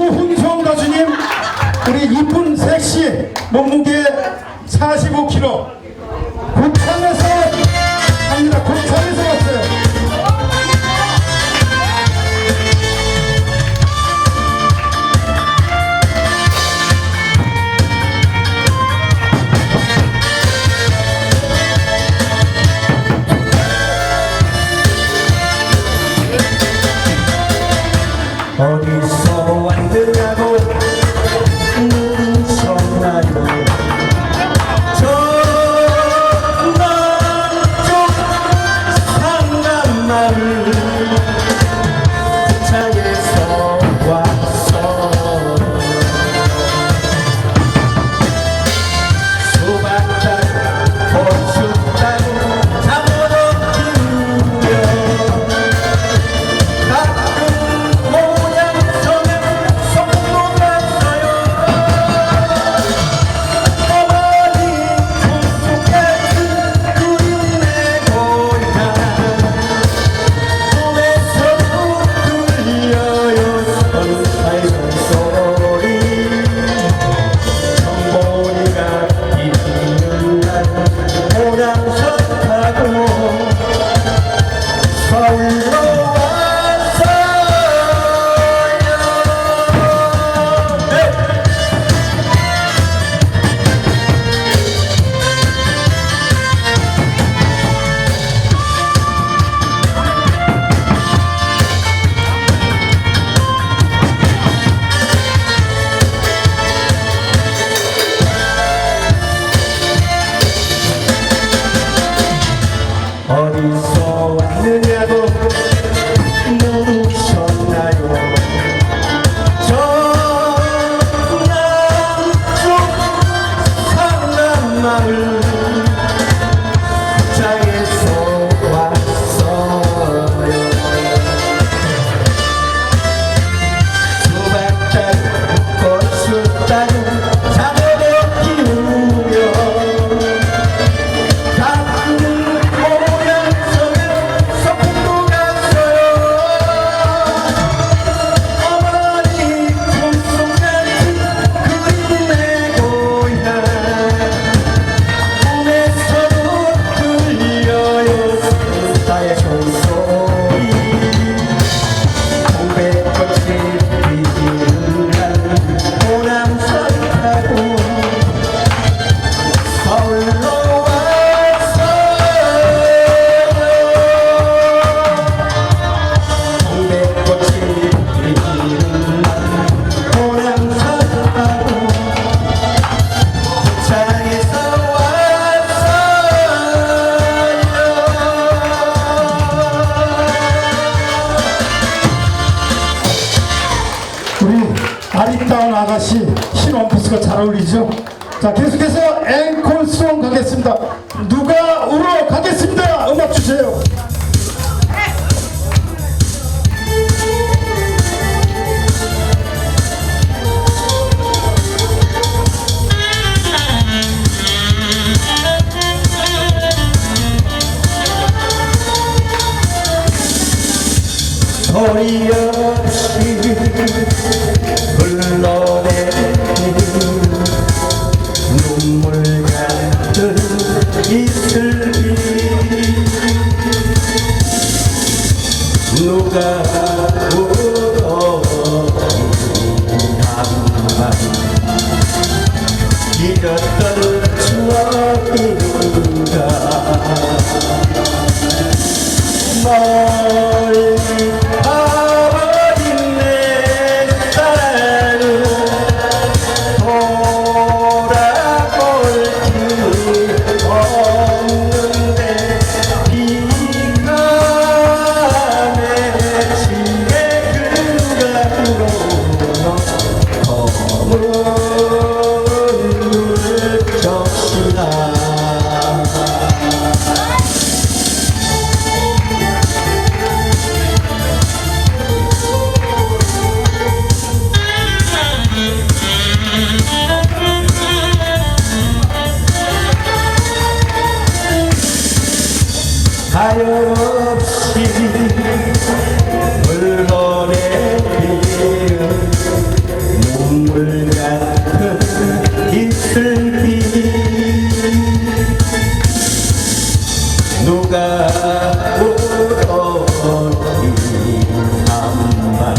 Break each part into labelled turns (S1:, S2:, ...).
S1: 조흥성 가수님 우리 이쁜 섹시 몸무게 45kg Thank you. Olhos 다시 흰 원피스가 잘 어울리죠? 자 계속해서 앵콜송 가겠습니다. 누가 울어 가겠습니다. 음악 주세요.
S2: 거리가 누가 울어한 밤 잃었던 추억이 사연 없이 물건에 비는 눈물 같은 이슬비 누가 울어버린 한밤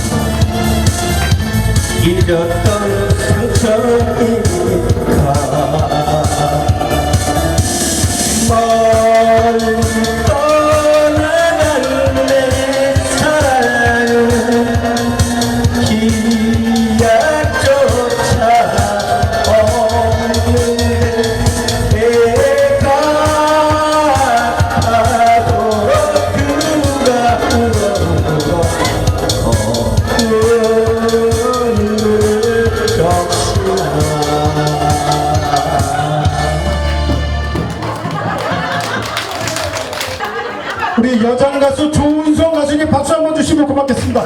S1: 잊었던 여장 가수 조은성 가수님 박수 한번 주시면 고맙겠습니다.